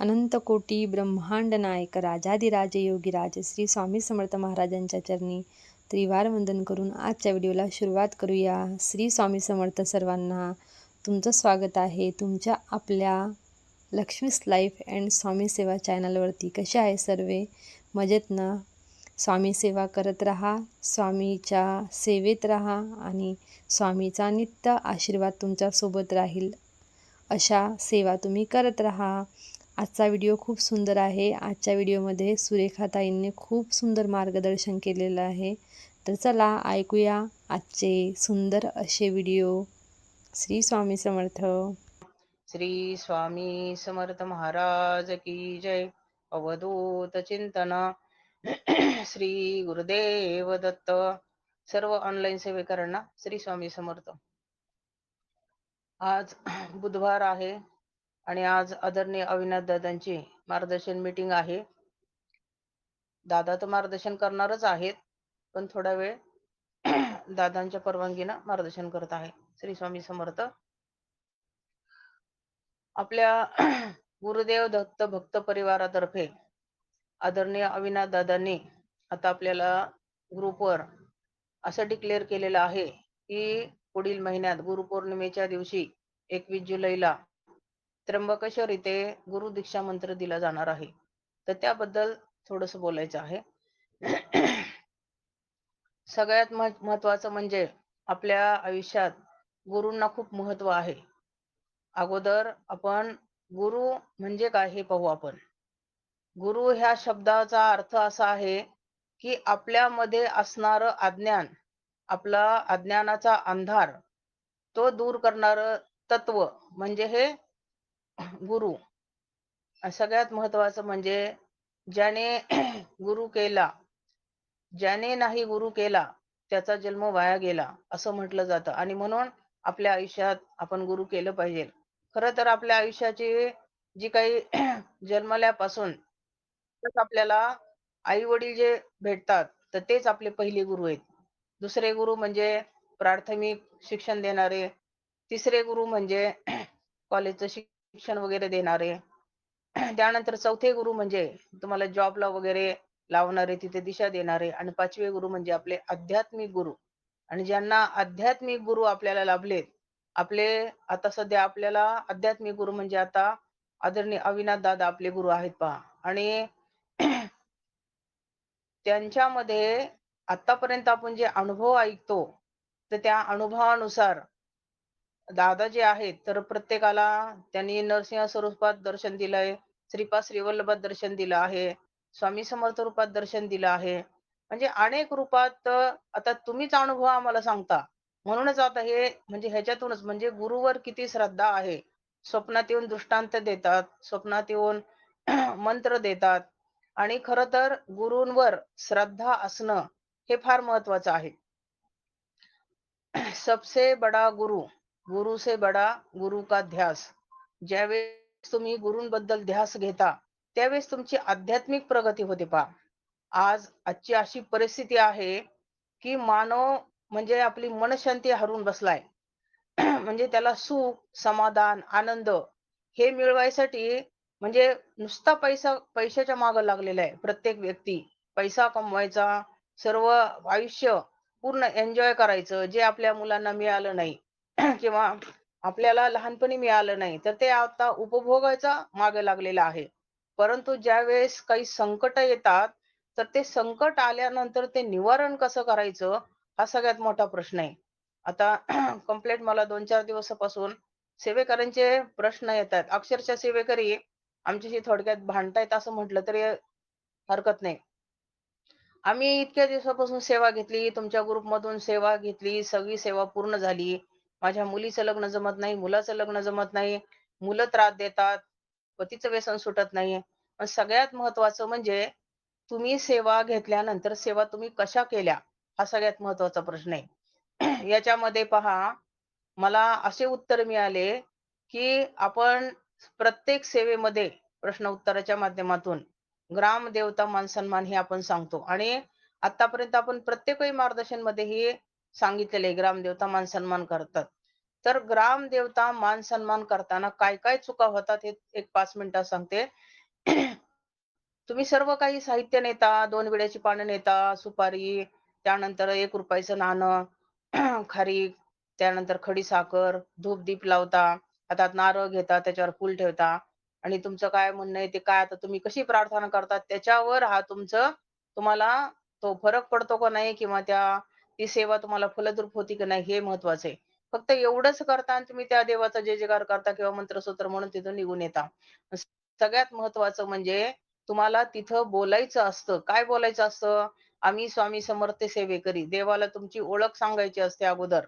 अनंतकोटी ब्रह्मांड नायक राजाधिराज योगीराज श्री स्वामी समर्थ महाराजांच्या चरणी त्रिवार वंदन करून आजच्या व्हिडिओला सुरुवात करूया. श्री स्वामी समर्थ सर्वांना तुमचं स्वागत आहे. तुमच्या आपल्या लक्ष्मीस लाईफ अँड स्वामी सेवा चॅनलवरती कसे आहे सर्वे? मजेत ना? स्वामी सेवा करत राहा स्वामीच्या सेवेत राहा आणि स्वामीचा नित्य आशीर्वाद तुमच्यासोबत राहील. अशा सेवा तुम्ही करत राहा. आजचा व्हिडिओ खूप सुंदर आहे. आजच्या व्हिडिओमध्ये सुरेखाताईंनी खूप सुंदर मार्गदर्शन केलेलं आहे. तर चला ऐकूया आजचे सुंदर असे व्हिडिओ. श्री स्वामी समर्थ. श्री स्वामी समर्थ महाराज की जय. अवधूत चिंतन. श्री गुरुदेव दत्त. सर्व ऑनलाईन सेवेकरांना श्री स्वामी समर्थ. आज बुधवार आहे. आणि आज आदरणीय अविनाश दादांची मार्गदर्शन मीटिंग आहे. दादा तर मार्गदर्शन करणारच आहेत पण थोडा वेळ दादांच्या परवानगीनं मार्गदर्शन करत आहे. श्री स्वामी समर्थ. आपल्या गुरुदेव दत्त भक्त परिवारातर्फे आदरणीय अविनाश दादांनी आता आपल्याला ग्रुपवर असं डिक्लेअर केलेलं आहे की पुढील महिन्यात गुरुपौर्णिमेच्या दिवशी एकवीस जुलैला त्र्यंबकेश्वर इथे गुरु दीक्षा मंत्र दिला जाणार आहे. तर त्याबद्दल थोडस बोलायचं आहे. सगळ्यात महत्वाचं म्हणजे आपल्या आयुष्यात गुरूंना खूप महत्त्व आहे. अगोदर आपण गुरु म्हणजे काय हे पाहू आपण. गुरु ह्या शब्दाचा अर्थ असा आहे की आपल्यामध्ये असणार अज्ञान आपला अज्ञानाचा अंधार तो दूर करणार तत्व म्हणजे हे गुरु. सगळ्यात महत्वाचं म्हणजे ज्याने गुरु केला ज्याने नाही गुरु केला त्याचा जन्म वाया गेला असं म्हटलं जातं. आणि म्हणून आपल्या आयुष्यात आपण गुरु केलं पाहिजे. खर तर आपल्या आयुष्याची जी काही जन्मल्यापासून आपल्याला आई वडील जे भेटतात तर तेच आपले पहिले गुरु आहेत. दुसरे गुरु म्हणजे प्राथमिक शिक्षण देणारे तिसरे गुरु म्हणजे कॉलेजचं शिक्षण शिक्षण वगैरे देणारे. त्यानंतर चौथे गुरु म्हणजे तुम्हाला जॉबला वगैरे लावणारे तिथे दिशा देणारे आणि पाचवे गुरु म्हणजे आपले आध्यात्मिक गुरु. आणि ज्यांना आध्यात्मिक गुरु आपल्याला लाभलेत आपले आता सध्या आपल्याला आध्यात्मिक गुरु म्हणजे आता आदरणीय अविनाथ दादा आपले गुरु आहेत पहा. आणि त्यांच्यामध्ये आतापर्यंत आपण जे अनुभव ऐकतो तर त्या अनुभवानुसार दादा जे आहेत तर प्रत्येकाला त्यांनी नरसिंह स्वरूपात दर्शन दिलंय श्रीपाद श्रीवल्लभात दर्शन दिलं आहे. स्वामी समर्थ रूपात दर्शन दिलं आहे. म्हणजे अनेक रूपात आता तुम्हीच अनुभव आम्हाला सांगता. म्हणूनच आता हे म्हणजे ह्याच्यातूनच म्हणजे गुरुवर किती श्रद्धा आहे. स्वप्नात येऊन दृष्टांत देतात. स्वप्नात येऊन मंत्र देतात. आणि खर तर गुरूंवर श्रद्धा असणं हे फार महत्वाचं आहे. सबसे बडा गुरु गुरु से बडा गुरु का ध्यास. ज्यावेळेस तुम्ही गुरूंबद्दल ध्यास घेता त्यावेळेस तुमची आध्यात्मिक प्रगती होते पा आज आजची अशी परिस्थिती आहे की मानव म्हणजे आपली मनशांती हरून बसलाय. म्हणजे त्याला सुख समाधान आनंद हे मिळवायसाठी म्हणजे नुसता पैसा पैशाच्या माग लागलेला आहे प्रत्येक व्यक्ती. पैसा कमवायचा सर्व आयुष्य पूर्ण एन्जॉय करायचं जे आपल्या मुलांना मिळालं नाही. किंवा आपल्याला लहानपणी मिळालं नाही तर ते आता उपभोगायचा मागे लागलेला आहे. परंतु ज्या वेळेस काही संकट येतात तर ते संकट आल्यानंतर ते निवारण कसं करायचं हा सगळ्यात मोठा प्रश्न आहे. आता कंप्लेंट मला दोन चार दिवसापासून सेवेकरांचे प्रश्न येतात. अक्षरशः सेवेकरी आमच्याशी थोडक्यात भांडतायत असं म्हटलं तरी हरकत नाही. आम्ही इतक्या दिवसापासून सेवा घेतली तुमच्या ग्रुपमधून सेवा घेतली सगळी सेवा पूर्ण झाली. माझ्या मुलीचं लग्न जमत नाही मुलाचं लग्न जमत नाही मुलं त्रास देतात पतीचं व्यसन सुटत नाही पण सगळ्यात महत्वाचं म्हणजे तुम्ही सेवा घेतल्यानंतर सेवा तुम्ही कशा केल्या हा सगळ्यात महत्त्वाचा प्रश्न आहे. याच्यामध्ये पहा मला असे उत्तर मिळाले की आपण प्रत्येक सेवेमध्ये प्रश्न उत्तराच्या माध्यमातून ग्राम देवता मान सन्मान हे आपण सांगतो. आणि आतापर्यंत आपण प्रत्येकही मार्गदर्शनमध्ये हे सांगितलेले ग्रामदेवता मान सन्मान करतात. तर ग्रामदेवता मान सन्मान करताना काय काय चुका होतात हे एक पाच मिनिटात सांगते. तुम्ही सर्व काही साहित्य नेता दोन विड्याची पानं नेता सुपारी त्यानंतर एक रुपयाचं नाणं खारीक त्यानंतर खडी साखर धूप दीप लावता हातात नारळ घेता त्याच्यावर फूल ठेवता. आणि तुमचं काय म्हणणं आहे ते काय आता तुम्ही कशी प्रार्थना करता त्याच्यावर हा तुमचं तुम्हाला तो फरक पडतो का नाही किंवा त्या ती सेवा तुम्हाला फलद्रूप होती की नाही हे महत्वाचं आहे. फक्त एवढंच करता आणि तुम्ही त्या देवाचा जय जयकार करता किंवा मंत्रसूत्र म्हणून तिथून निघून येता. सगळ्यात महत्वाचं म्हणजे तुम्हाला तिथं बोलायचं असतं. काय बोलायचं असतं? आम्ही स्वामी समर्थ सेवेकरी. देवाला तुमची ओळख सांगायची असते अगोदर.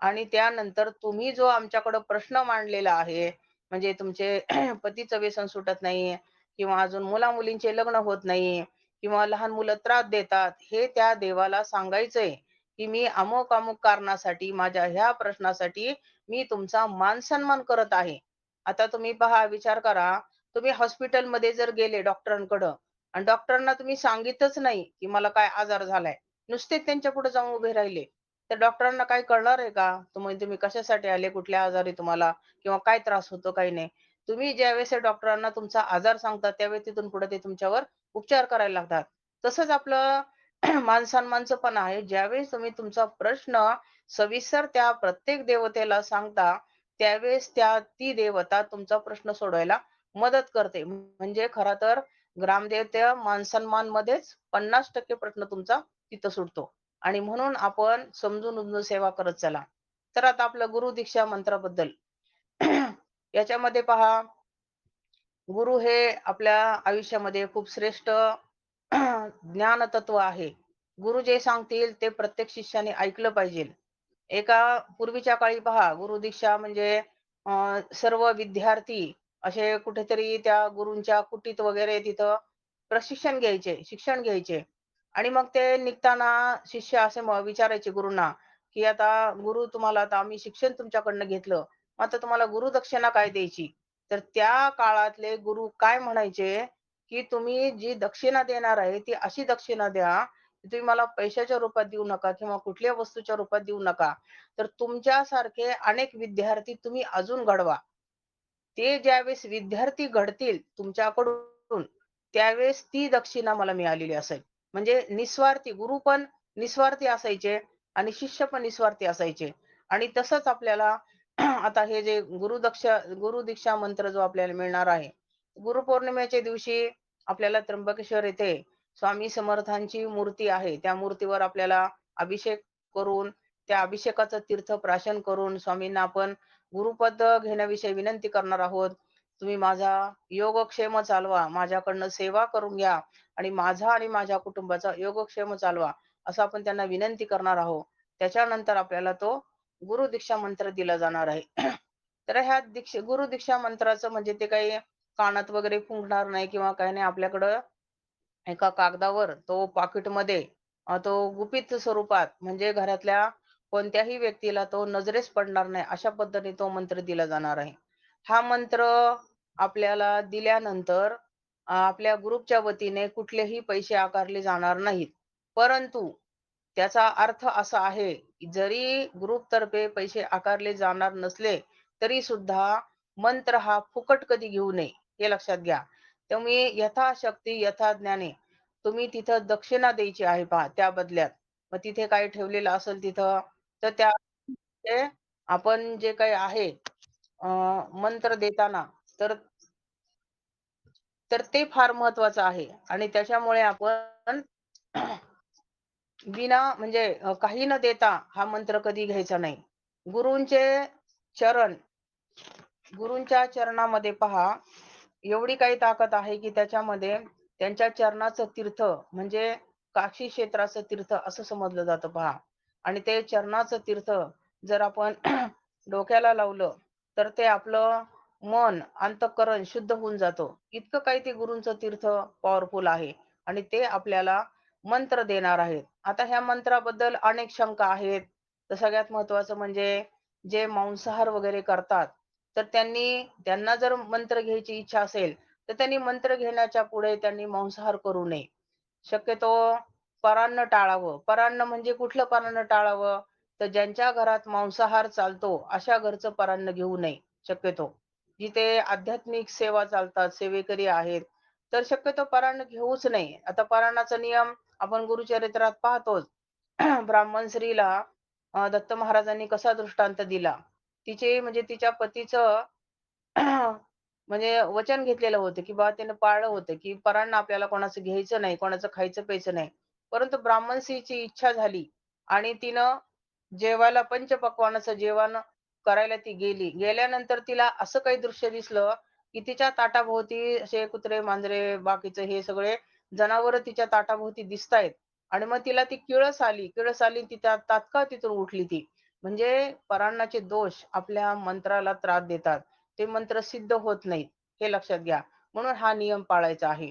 आणि त्यानंतर तुम्ही जो आमच्याकडे प्रश्न मांडलेला आहे म्हणजे तुमचे पतीचं व्यसन सुटत नाही किंवा अजून मुला मुलींचे लग्न होत नाही किंवा लहान मुलं त्रास देतात हे त्या देवाला सांगायचंय. की मी अमुक अमुक कारणासाठी माझ्या ह्या प्रश्नासाठी मी तुमचा मान सन्मान करत आहे. आता तुम्ही पहा विचार करा. तुम्ही हॉस्पिटलमध्ये जर गेले डॉक्टरांकडं आणि डॉक्टरांना तुम्ही सांगितच नाही की मला काय आजार झालाय. नुसते त्यांच्या पुढे जाऊन उभे राहिले. तर डॉक्टरांना काय कळणार आहे का? तुम्ही तुम्ही कशासाठी आले? कुठल्या आजारी तुम्हाला? किंवा काय त्रास होतो काही नाही. तुम्ही ज्यावेळेस डॉक्टरांना तुमचा आजार सांगता त्यावेळेस तिथून पुढे ते तुमच्यावर उपचार करायला लागतात. तसंच आपलं मान सन्मानचं पण आहे. ज्यावेळेस तुम्ही तुमचा प्रश्न सविस्तर त्या प्रत्येक देवतेला सांगता त्यावेळेस त्या ती देवता तुमचा प्रश्न सोडवायला मदत करते. म्हणजे खर तर ग्रामदेवते मान सन्मान मध्येच पन्नास टक्के प्रश्न तुमचा तिथं सुटतो. आणि म्हणून आपण समजून उमजून सेवा करत चला. तर आता आपलं गुरु दीक्षा मंत्राबद्दल. याच्यामध्ये पहा गुरु हे आपल्या आयुष्यामध्ये खूप श्रेष्ठ ज्ञान तत्व आहे. गुरु जे सांगतील ते प्रत्येक शिष्याने ऐकलं पाहिजे. एका पूर्वीच्या काळी पहा गुरु दीक्षा म्हणजे सर्व विद्यार्थी असे कुठेतरी त्या गुरूंच्या कुटीत वगैरे तिथं प्रशिक्षण घ्यायचे शिक्षण घ्यायचे. आणि मग ते निघताना शिष्य असे विचारायचे गुरुंना की आता गुरु तुम्हाला आता आम्ही शिक्षण तुमच्याकडनं घेतलं. मग आता तुम्हाला गुरुदक्षिणा काय द्यायची? तर त्या काळातले गुरु काय म्हणायचे? की तुम्ही जी दक्षिणा देणार आहे ती अशी दक्षिणा द्या तुम्ही मला पैशाच्या रूपात देऊ नका किंवा कुठल्या वस्तूच्या रूपात देऊ नका. तर तुमच्यासारखे अनेक विद्यार्थी तुम्ही अजून घडवा. ते ज्यावेळेस विद्यार्थी घडतील तुमच्याकडून त्यावेळेस ती दक्षिणा मला मिळालेली असेल. म्हणजे निस्वार्थी गुरु पण निस्वार्थी असायचे आणि शिष्य पण निस्वार्थी असायचे. आणि तसंच आपल्याला आता हे जे गुरुदक्ष गुरु दीक्षा मंत्र जो आपल्याला मिळणार आहे गुरुपौर्णिमेच्या दिवशी आपल्याला त्र्यंबकेश्वर येथे स्वामी समर्थांची मूर्ती आहे. त्या मूर्तीवर आपल्याला अभिषेक करून त्या अभिषेकाचं तीर्थ प्राशन करून स्वामींना आपण गुरुपद घेण्याविषयी विनंती करणार आहोत. तुम्ही माझा योगक्षेम चालवा माझ्याकडनं सेवा करून घ्या आणि माझा आणि माझ्या कुटुंबाचा योगक्षेम चालवा असं आपण त्यांना विनंती करणार आहोत. त्याच्यानंतर आपल्याला तो गुरु दीक्षा मंत्र दिला जाणार आहे. तर ह्या दीक्षा गुरु दीक्षा मंत्राचं म्हणजे ते काही कानात वगैरे फुंकणार नाही किंवा काही नाही आपल्याकडं एका कागदावर तो पाकिटमध्ये तो गुपित स्वरूपात म्हणजे घरातल्या कोणत्याही व्यक्तीला तो नजरेस पडणार नाही अशा पद्धतीने तो मंत्र दिला जाणार आहे. हा मंत्र आपल्याला दिल्यानंतर आपल्या ग्रुपच्या वतीने कुठलेही पैसे आकारले जाणार नाहीत. परंतु त्याचा अर्थ असा आहे जरी ग्रुप तर्फे पैसे आकारले जाणार नसले तरी सुद्धा मंत्र हा फुकट कधी घेऊ नये. हे लक्षात घ्या. तुम्ही यथाशक्ती यथा ज्ञाने तुम्ही तिथं दक्षिणा द्यायची आहे पहा त्या बदल्यात. मग तिथे काही ठेवलेलं असेल तिथं तर त्या आपण जे काही आहे अं, मंत्र देताना तर तर ते फार महत्वाचं आहे. आणि त्याच्यामुळे आपण विना म्हणजे काही न देता हा मंत्र कधी घ्यायचा नाही. गुरूंचे चरण गुरूंच्या चरणामध्ये पहा एवढी काही ताकद आहे की त्याच्यामध्ये त्यांच्या चरणाचं तीर्थ म्हणजे काशी क्षेत्राचं तीर्थ असं समजलं जातं पहा. आणि ते चरणाचं तीर्थ जर आपण डोक्याला लावलं तर ते आपलं मन अंतकरण शुद्ध होऊन जातो. इतकं काही ते गुरूंचं तीर्थ पॉवरफुल आहे. आणि ते आपल्याला मंत्र देणार आहेत. आता ह्या मंत्राबद्दल अनेक शंका आहेत. तर सगळ्यात महत्वाचं म्हणजे जे मांसाहार वगैरे करतात तर त्यांनी त्यांना जर मंत्र घ्यायची इच्छा असेल तर त्यांनी मंत्र घेण्याच्या पुढे त्यांनी मांसाहार करू नये शक्यतो परान्न टाळावं परान्न म्हणजे कुठलं परान्न टाळावं तर ज्यांच्या घरात मांसाहार चालतो अशा घरचं परान्न घेऊ नये शक्यतो. जिथे आध्यात्मिक सेवा चालतात, सेवेकरी आहेत, तर शक्यतो परान्न घेऊच नये. आता पराणाचा नियम आपण गुरुचरित्रात पाहतोच. ब्राह्मण स्त्रीला दत्त महाराजांनी कसा दृष्टांत दिला. तिचे म्हणजे तिच्या पतीचं म्हणजे वचन घेतलेलं होतं, की बा त्यानं पाळलं होतं, की परांना आपल्याला कोणाचं घ्यायचं नाही, कोणाचं खायचं प्यायचं नाही. परंतु ब्राह्मण स्त्रीची इच्छा झाली आणि तिनं जेवायला पंचपक्वानाचं जेवण करायला ती गेली. गेल्यानंतर तिला असं काही दृश्य दिसलं, की तिच्या ताटाभोवती असे कुत्रे, मांजरे, बाकीचे हे सगळे जनावर तिच्या ताटाभोवती दिसतायत आणि मग तिला ती किळस आली. किळस आली ती तात्काळ तिथून उठली ती. म्हणजे परांनाचे दोष आपल्या मंत्राला त्रास देतात. ते मंत्र सिद्ध होत नाहीत, हे लक्षात घ्या. म्हणून हा नियम पाळायचा आहे.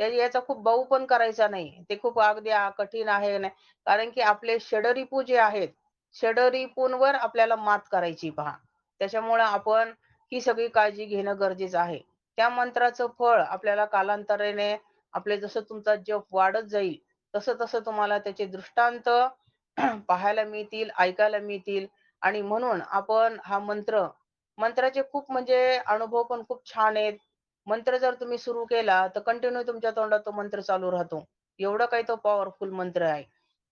त्या याचा खूप बाऊ पण करायचा नाही. ते खूप अगदी कठीण आहे नाही. कारण की आपले षडरिपू जे आहेत, षडरिपूंवर आपल्याला मात करायची पहा. त्याच्यामुळे आपण ही सगळी काळजी घेणं गरजेचं आहे. त्या मंत्राचं फळ आपल्याला कालांतराने आपले जसं तुमचा जप वाढत जाईल, तसं-तसं तुम्हाला त्याचे दृष्टांत पाहायला मिळतील, ऐकायला मिळतील आणि म्हणून आपण हा मंत्र मंत्राचे खूप म्हणजे अनुभव पण खूप छान आहेत. मंत्र जर तुम्ही सुरू केला, तर कंटिन्यू तुमच्या तोंडात तो मंत्र चालू राहतो. एवढं काही तो पॉवरफुल मंत्र आहे.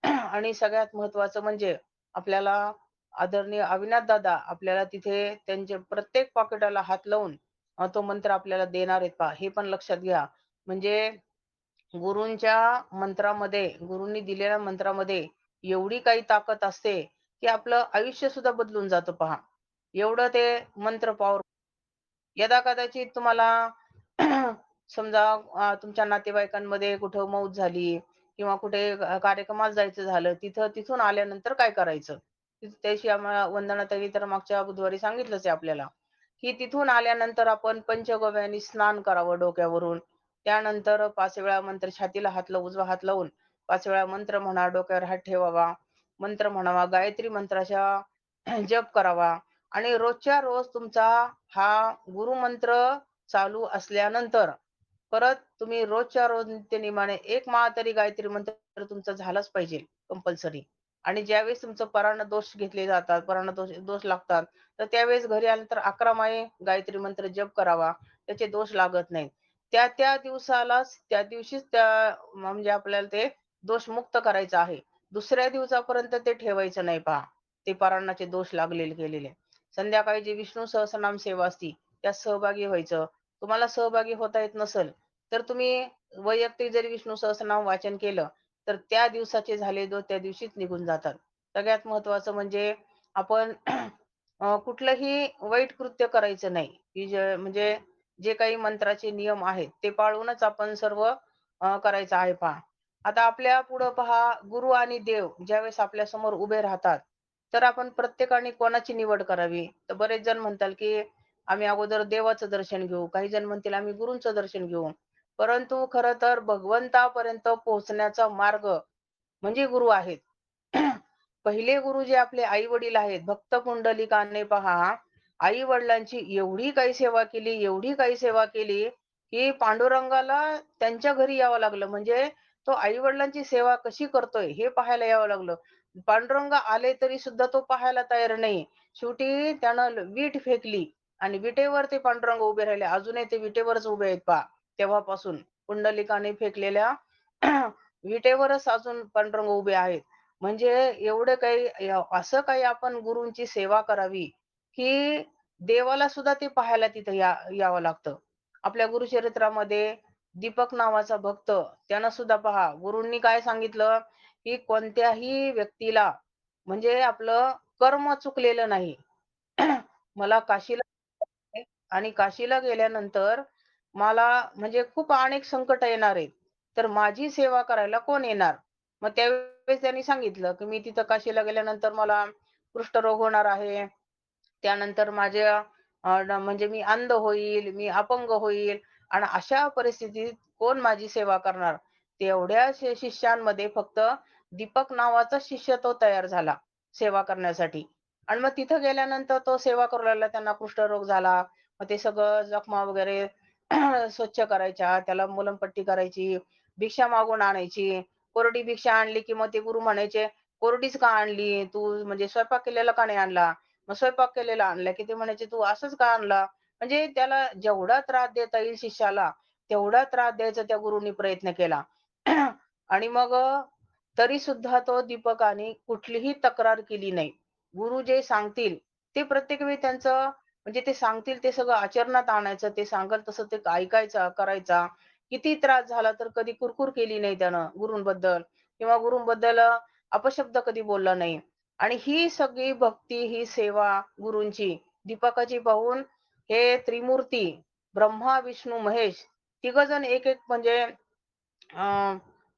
आणि सगळ्यात महत्वाचं म्हणजे आपल्याला आदरणीय अविनाश दादा आपल्याला तिथे त्यांचे प्रत्येक पॉकेटाला हात लावून अ, तो मंत्र आपल्याला देणार आहेत पहा. हे पण लक्षात घ्या. म्हणजे गुरूंच्या मंत्रामध्ये, गुरूंनी दिलेल्या मंत्रामध्ये एवढी काही ताकद असते, की आपलं आयुष्य सुद्धा बदलून जातं पहा. एवढं ते मंत्र पॉवर यदाकदाचित तुम्हाला समजा तुमच्या नातेवाईकांमध्ये कुठं मौत झाली किंवा कुठे कार्यक्रमात जायचं झालं, तिथं तिथून आल्यानंतर काय करायचं? त्याशी आम्हाला वंदनाताई तर मागच्या बुधवारी सांगितलंच आहे आपल्याला, की तिथून आल्यानंतर आपण पंचगव्याने स्नान करावं डोक्यावरून. त्यानंतर पाच वेळा मंत्र छातीला हात लावून उजवा हात लावून पाच वेळा मंत्र म्हणा, डोक्यावर हात ठेवावा, मंत्र म्हणावा, गायत्री मंत्राचा जप करावा आणि रोजच्या रोज तुमचा हा गुरुमंत्र चालू असल्यानंतर परत तुम्ही रोजच्या रोज नित्यनेमाने एक माळा तरी गायत्री मंत्र तुमचा झालाच पाहिजे कंपल्सरी. आणि ज्यावेळेस तुमचं पराण दोष घेतले जातात, पराण दोष दोष लागतात, तर त्यावेळेस घरी आल्यानंतर 11 माळे गायत्री मंत्र जप करावा. त्याचे दोष लागत नाहीत. त्या त्या दिवसालाच त्या दिवशीच त्या म्हणजे आपल्याला ते दोषमुक्त करायचं आहे. दुसऱ्या दिवसापर्यंत ते ठेवायचं नाही पहा. ते परांनाचे दोष लागलेले गेलेले. संध्याकाळी जी विष्णू सहस्रनाम सेवा असती, त्यात सहभागी व्हायचं. तुम्हाला सहभागी होता येत नसेल, तर तुम्ही वैयक्तिक जरी विष्णू सहस्रनाम वाचन केलं, तर त्या दिवसाचे झाले दोष त्या दिवशीच निघून जातात. सगळ्यात महत्त्वाचं म्हणजे आपण कुठलंही वाईट कृत्य करायचं नाही, की जे म्हणजे जे काही मंत्राचे नियम आहेत, ते पाळूनच आपण सर्व करायचं आहे पहा. आता आपल्या पुढं पहा गुरु आणि देव ज्यावेळेस आपल्यासमोर उभे राहतात, तर आपण प्रत्येकाने कोणाची निवड करावी? तर बरेच जण म्हणतात, की आम्ही अगोदर देवाचं दर्शन घेऊ. काही जण म्हणतील आम्ही गुरूंचं दर्शन घेऊ. परंतु खर तर भगवंतापर्यंत पोहोचण्याचा मार्ग म्हणजे गुरु आहेत. पहिले गुरु जे आपले आई-वडील आहेत, भक्त पुंडलिकाने पहा, आई-वडिलांची एवढी काही सेवा केली, एवढी काही सेवा केली, की पांडुरंगाला त्यांच्या घरी यावं लागलं. म्हणजे तो आई-वडिलांची सेवा कशी करतोय हे पाहायला यावं लागलं. पांडुरंग आले तरी सुद्धा तो पाहायला तयार नाही. शेवटी त्यानं वीट फेकली आणि विटेवर ते पांडुरंग उभे राहिले. अजूनही ते विटेवरच उभे आहेत पहा तेव्हापासून. पुंडलिकाने फेकलेल्या विटेवरच अजून पांडुरंग उभे आहेत. म्हणजे एवढं काही असं काही आपण गुरुंची सेवा करावी, की देवाला सुद्धा ते पाहायला तिथं या यावं लागतं. आपल्या गुरुचरित्रामध्ये दीपक नावाचा भक्त त्यानं सुद्धा पहा गुरुंनी काय सांगितलं, की कोणत्याही व्यक्तीला म्हणजे आपलं कर्म चुकलेलं नाही. मला काशीला आणि काशीला गेल्यानंतर मला म्हणजे खूप अनेक संकट येणार आहेत. तर माझी सेवा करायला कोण येणार? मग त्यावेळेस त्यांनी सांगितलं, की मी तिथं काशीला गेल्यानंतर मला कुष्ठरोग होणार आहे. त्यानंतर माझ्या म्हणजे मी अंध होईल, मी अपंग होईल आणि अशा परिस्थितीत कोण माझी सेवा करणार? तेवढ्या शिष्यांमध्ये फक्त दीपक नावाचा शिष्य तो तयार झाला सेवा करण्यासाठी. आणि मग तिथं गेल्यानंतर तो सेवा करू लागला. त्यांना कुष्ठरोग झाला. मग ते सगळं जखमा वगैरे स्वच्छ करायच्या, त्याला मुलमपट्टी करायची, भिक्षा मागून आणायची. कोरडी भिक्षा आणली की मग ते गुरु म्हणायचे, कोरडीच का आणली? तू म्हणजे स्वयंपाक केलेला का नाही आणला? मग स्वयंपाक केलेला आणला, की ते म्हणायचे, "तू असंच का आणला?" म्हणजे त्याला जेवढा त्रास देता येईल शिष्याला, तेवढा त्रास द्यायचा त्या गुरुनी प्रयत्न केला. आणि मग तरी सुद्धा तो दीपकाने कुठलीही तक्रार केली नाही. गुरु जे सांगतील ते प्रत्येक वेळी त्यांचं म्हणजे ते सांगतील ते सगळं आचरणात आणायचं. ते सांगेल तसं ते ऐकायचं करायचा. किती त्रास झाला तर कधी कुरकुर केली नाही त्यानं गुरूंबद्दल किंवा गुरूंबद्दल अपशब्द कधी बोलला नाही. आणि ही सगळी भक्ती, ही सेवा गुरूंची, दीपकाची पाहून हे त्रिमूर्ती ब्रह्मा, विष्णू, महेश तिघजण एक-एक म्हणजे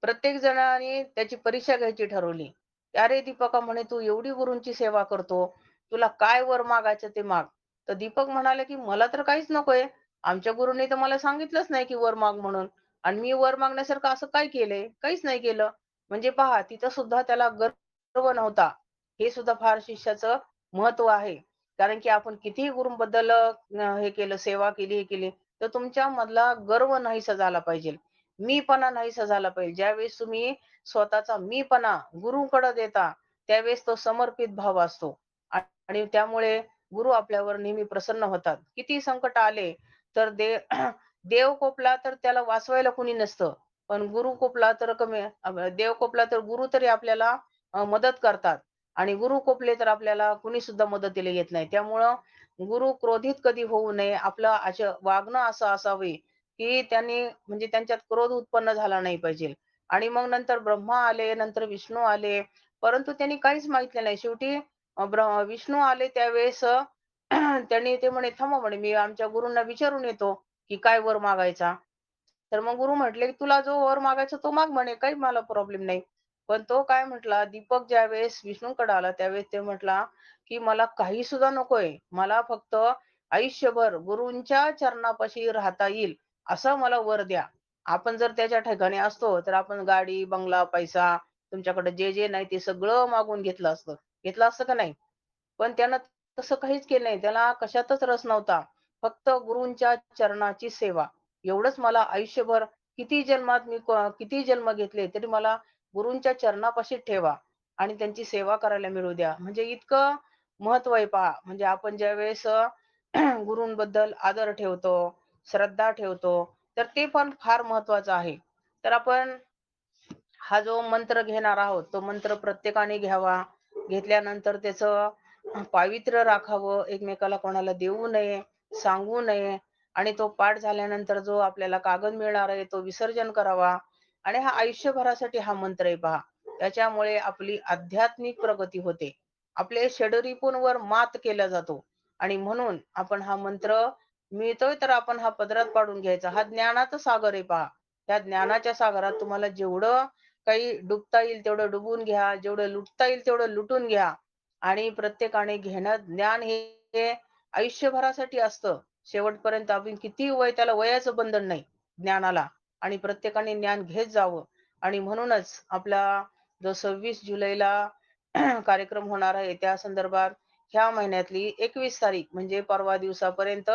प्रत्येक जणाने त्याची परीक्षा घ्यायची ठरवली. "अरे दीपका," म्हणे, "तू एवढी गुरूंची सेवा करतो, तुला काय वर मागायचं ते माग." तर दीपक म्हणाले, की "मला तर काहीच नकोय. आमच्या गुरुने तर मला सांगितलंच नाही, की वर माग म्हणून. आणि मी वर मागण्यासारखं असं काय केलंय? काहीच नाही केलं." म्हणजे पहा, तिथं सुद्धा त्याला गर्व नव्हता. हे सुद्धा फार शिष्याचं महत्त्व आहे. कारण की आपण कितीही गुरुबद्दल हे केलं, सेवा केली, हे केली, तर तुमच्या मधला गर्व नाहीसा झाला पाहिजे. मीपणा नाहीसा झाला पाहिजे. ज्यावेळेस तुम्ही स्वतःचा मीपणा गुरुकडे देता, त्यावेळेस तो समर्पित भाव असतो. आणि त्यामुळे गुरु आपल्यावर नेहमी प्रसन्न होतात. किती संकट आले, तर दे देव कोपला तर त्याला वाचवायला कुणी नसतं. पण गुरु कोपला तर कमी देव कोपला तर गुरु तरी आपल्याला मदत करतात. आणि गुरु कोपले तर आपल्याला कुणी सुद्धा मदतीला येत नाही. त्यामुळं गुरु क्रोधित कधी होऊ नये. आपलं असं वागणं असं असावे, की त्यांनी म्हणजे त्यांच्यात क्रोध उत्पन्न झाला नाही पाहिजे. आणि मग नंतर ब्रह्मा आले, नंतर विष्णू आले. परंतु त्यांनी काहीच माहितले नाही. शेवटी विष्णू आले त्यावेळेस त्यांनी ते म्हणे, "थांबा," म्हणे, "मी आमच्या गुरुंना विचारून येतो, की काय वर मागायचा?" तर मग गुरु म्हटले, की "तुला जो वर मागायचा तो माग," म्हणे, "काही मला प्रॉब्लेम नाही." पण तो काय म्हटला, दीपक ज्यावेळेस विष्णूकडे आला, त्यावेळेस ते म्हटला, की "मला काही सुद्धा नकोय. मला फक्त आयुष्यभर गुरूंच्या चरणापाशी राहता येईल, असं मला वर द्या." आपण जर त्याच्या ठिकाणी असतो, तर आपण गाडी, बंगला, पैसा, तुमच्याकडे जे, जे नाही ते सगळं मागून घेतलं असतं. घेतलं असतं का नाही? पण त्यानं तसं काहीच केलं नाही. त्याला कशातच रस नव्हता. फक्त गुरूंच्या चरणाची सेवा. एवढंच मला आयुष्यभर किती जन्मात मी किती जन्म घेतले, तरी मला गुरूंच्या चरणापाशी ठेवा आणि त्यांची सेवा करायला मिळू द्या. म्हणजे इतकं महत्त्व आहे पहा. म्हणजे आपण ज्यावेळेस वेळेस गुरूंबद्दल आदर ठेवतो, श्रद्धा ठेवतो, तर ते पण फार महत्वाचं आहे. तर आपण हा जो मंत्र घेणार आहोत, तो मंत्र प्रत्येकाने घ्यावा. घेतल्यानंतर त्याचं पावित्र्य राखावं, एकमेकाला कोणाला देऊ नये, सांगू नये आणि तो पाठ झाल्यानंतर जो आपल्याला कागद मिळणार आहे, तो विसर्जन करावा आणि हा आयुष्यभरासाठी हा मंत्र आहे पहा. त्याच्यामुळे आपली आध्यात्मिक प्रगती होते. आपले षडरिपूंवर मात केला जातो आणि म्हणून आपण हा मंत्र मिळतोय तर आपण हा पदरात पाडून घ्यायचा. हा ज्ञानाचा सागर आहे पहा. त्या ज्ञानाच्या सागरात तुम्हाला जेवढं काही डुबता येईल तेवढं डुबून घ्या. जेवढं लुटता येईल तेवढं लुटून घ्या. आणि प्रत्येकाने घेणं ज्ञान हे आयुष्यभरासाठी असतं. शेवटपर्यंत आपण कितीही वय त्याला वयाचं बंधन नाही ज्ञानाला आणि प्रत्येकाने ज्ञान घेत जावं आणि म्हणूनच आपला जो 26 जुलैला कार्यक्रम होणार आहे त्या संदर्भात ह्या महिन्यातली 21 तारीख म्हणजे परवा दिवसापर्यंत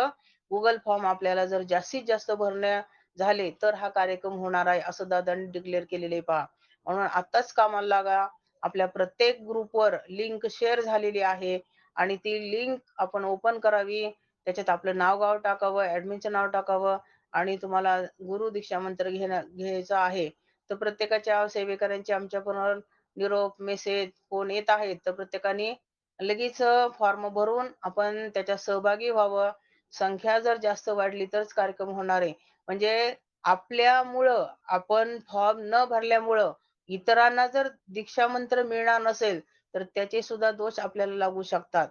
गुगल फॉर्म आपल्याला जर जास्तीत जास्त भरणे झाले तर हा कार्यक्रम होणार आहे असं दादांनी डिक्लेअर केलेले पहा. म्हणून आत्ताच कामाला लागा. आपल्या प्रत्येक ग्रुपवर लिंक शेअर झालेली आहे आणि ती लिंक आपण ओपन करावी. त्याच्यात आपलं नाव-गाव टाकावं, ऍडमिनचं नाव टाकावं आणि तुम्हाला गुरु दीक्षा मंत्र घेणं घ्यायचं आहे. तर प्रत्येकाच्या सेवेकऱ्यांचे आमच्याबरोबर निरोप, मेसेज, फोन येत आहेत. तर प्रत्येकाने लगेच फॉर्म भरून आपण त्याच्यात सहभागी व्हावं. संख्या जर जास्त वाढली तरच कार्यक्रम होणार आहे. म्हणजे आपल्यामुळं आपण फॉर्म न भरल्यामुळं इतरांना जर दीक्षा मंत्र मिळणार नसेल, तर त्याचे सुद्धा दोष आपल्याला लागू शकतात.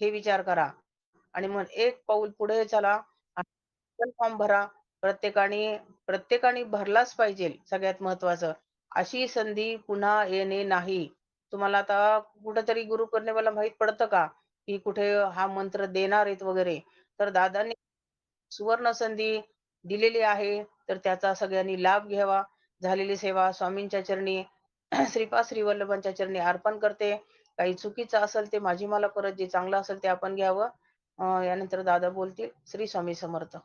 हे विचार करा. आणि मग एक पाऊल पुढे चला फॉर्म भरा. प्रत्येकाने प्रत्येकाने भरलाच पाहिजे सगळ्यात महत्त्वाचं. अशी संधी पुन्हा येणे नाही. तुम्हाला आता कुठेतरी मला माहीत पडतं का, की कुठे हा मंत्र देणार आहेत वगैरे. तर दादांनी सुवर्ण संधी दिलेली आहे, तर त्याचा सगळ्यांनी लाभ घ्यावा. झालेली सेवा स्वामींच्या चरणी श्रीपाद श्रीवल्लभांच्या चरणी अर्पण करते. काही चुकीचं असेल ते माझी मला परत जे चांगलं असेल ते आपण घ्यावं. यानंतर दादा बोलतील. श्री स्वामी समर्थ.